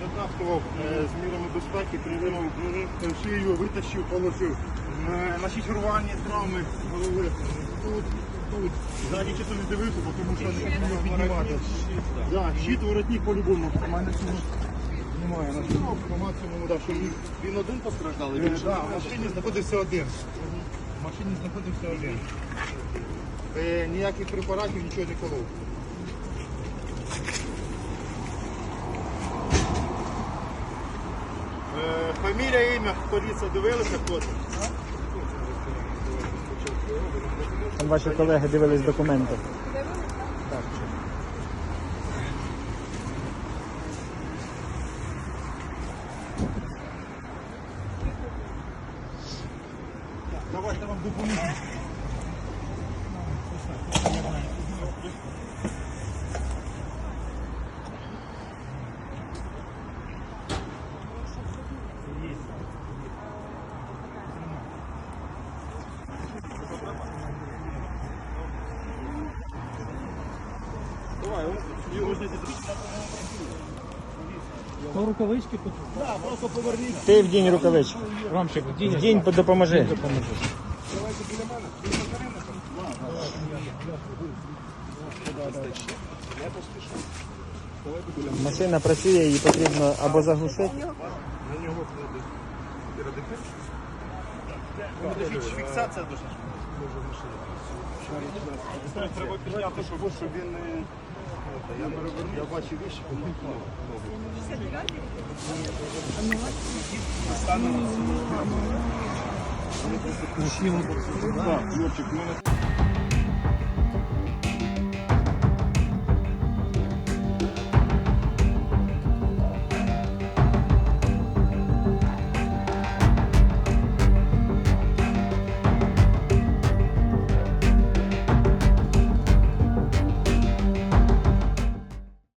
дотаскував е, з мірами безпеки, придумав шию, витащив, положив. Е, На шічурвальні травми голови. Тут, тут. Ззаді чисто не дивився, бо тому що не хотів піднімати. Да, щит, воротник по-любому. У мене цього немає. На цьому максимуму, да, що він, Він один постраждав, Е, да, в машині знаходився один. В машині знаходився один. Е, ніяких препаратів, нічого не колов. Фамілія, ім'я, поліція дивилися хтось? Там ваші колеги дивились документи. Так. Давайте вам допоможу. Ну, рукавички тут. Да, просто поверніть. Ти вдінь рукавичку. Ромчик, вдінь. Вдінь, допоможи. Допоможи. Машина працює, її потрібно або заглушити. На нього. Фіксація дуже. Треба підняти, щоб він не... Я бачу вещи, Мужчина. Так, Юрчик, у мене